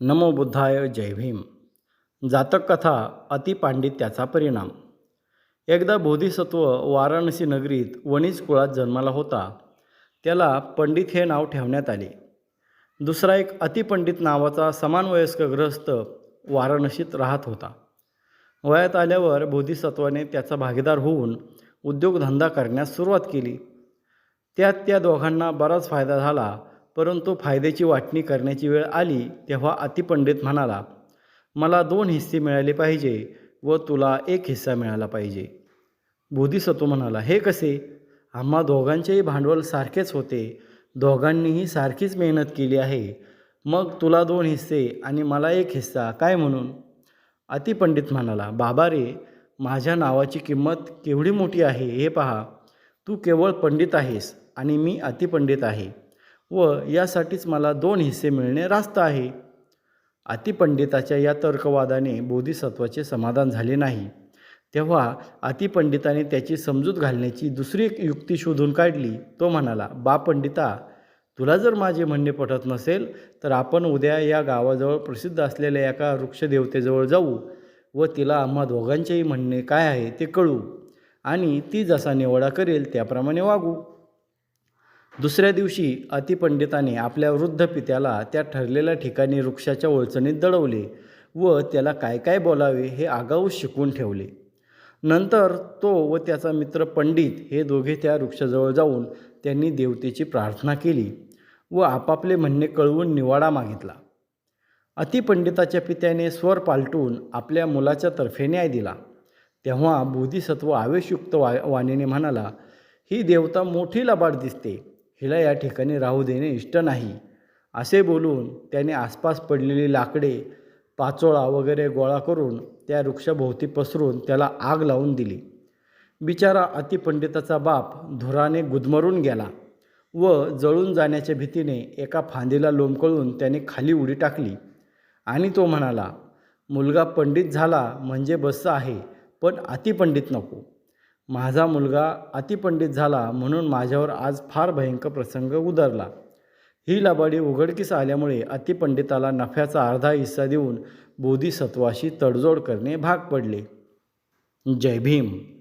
नमो बुद्धाय जय भीम. जातक कथा अतिपांडित्याचा परिणाम. एकदा बोधिसत्व वाराणसी नगरीत वणीज कुळात जन्माला होता. त्याला पंडित हे नाव ठेवण्यात आले. दुसरा एक अतिपंडित नावाचा समानवयस्क ग्रस्त वाराणसीत राहत होता. वयात आल्यावर बोधिसत्वाने त्याचा भागीदार होऊन उद्योगधंदा करण्यास सुरुवात केली. त्यात त्या दोघांना बराच फायदा झाला परंतु फायद्याची वाटणी करण्याची वेळ आली तेव्हा अतिपंडित म्हणाला मला दोन हिस्से मिळाले पाहिजे व तुला एक हिस्सा मिळाला पाहिजे. बोधिसत्व म्हणाला हे कसे? आम्हा दोघांचेही भांडवल सारखेच होते. दोघांनीही सारखीच मेहनत केली आहे. मग तुला दोन हिस्से आणि मला एक हिस्सा काय म्हणून? अतिपंडित म्हणाला बाबा रे माझ्या नावाची किंमत केवढी मोठी आहे हे पहा. तू केवळ पंडित आहेस आणि मी अतिपंडित आहे. व यासाठीच मला दोन हिस्से मिळणे रास्त आहे. अतिपंडिताच्या या तर्कवादाने बोधिसत्वाचे समाधान झाले नाही. तेव्हा अतिपंडिताने त्याची समजूत घालण्याची दुसरी एक युक्ती शोधून काढली. तो म्हणाला बा पंडिता तुला जर माझे म्हणणे पटत नसेल तर आपण उद्या या गावाजवळ प्रसिद्ध असलेल्या एका वृक्षदेवतेजवळ जाऊ व तिला आम्हा दोघांचेही म्हणणे काय आहे ते कळू आणि ती जसा निवडा करेल त्याप्रमाणे वागू. दुसऱ्या दिवशी अतिपंडिताने आपल्या वृद्ध पित्याला त्या ठरलेल्या ठिकाणी वृक्षाच्या ओळचणीत दडवले व त्याला काय काय बोलावे हे आगाऊ शिकवून ठेवले. नंतर तो व त्याचा मित्र पंडित हे दोघे त्या वृक्षाजवळ जाऊन त्यांनी देवतेची प्रार्थना केली व आपापले म्हणणे कळवून निवाडा मागितला. अतिपंडिताच्या पित्याने स्वर पालटून आपल्या मुलाच्या तर्फे न्याय दिला. तेव्हा बोधिसत्व आवेशयुक्त वा वाणीने म्हणाला ही देवता मोठी लबाड दिसते. हिला या ठिकाणी राहू देणे इष्ट नाही. असे बोलून त्याने आसपास पडलेली लाकडे पाचोळा वगैरे गोळा करून त्या वृक्षाभोवती पसरून त्याला आग लावून दिली. बिचारा अतिपंडिताचा बाप धुराने गुदमरून गेला व जळून जाण्याच्या भीतीने एका फांदीला लोंबकळून त्याने खाली उडी टाकली आणि तो म्हणाला मुलगा पंडित झाला म्हणजे बस्स आहे पण अतिपंडित नको. माझा मुलगा अतिपंडित झाला म्हणून माझ्यावर आज फार भयंकर प्रसंग उदरला. ही लबाडी उघडकीस आल्यामुळे अतिपंडिताला नफ्याचा अर्धा हिस्सा देऊन बोधिसत्वाशी तडजोड करणे भाग पडले. जय भीम.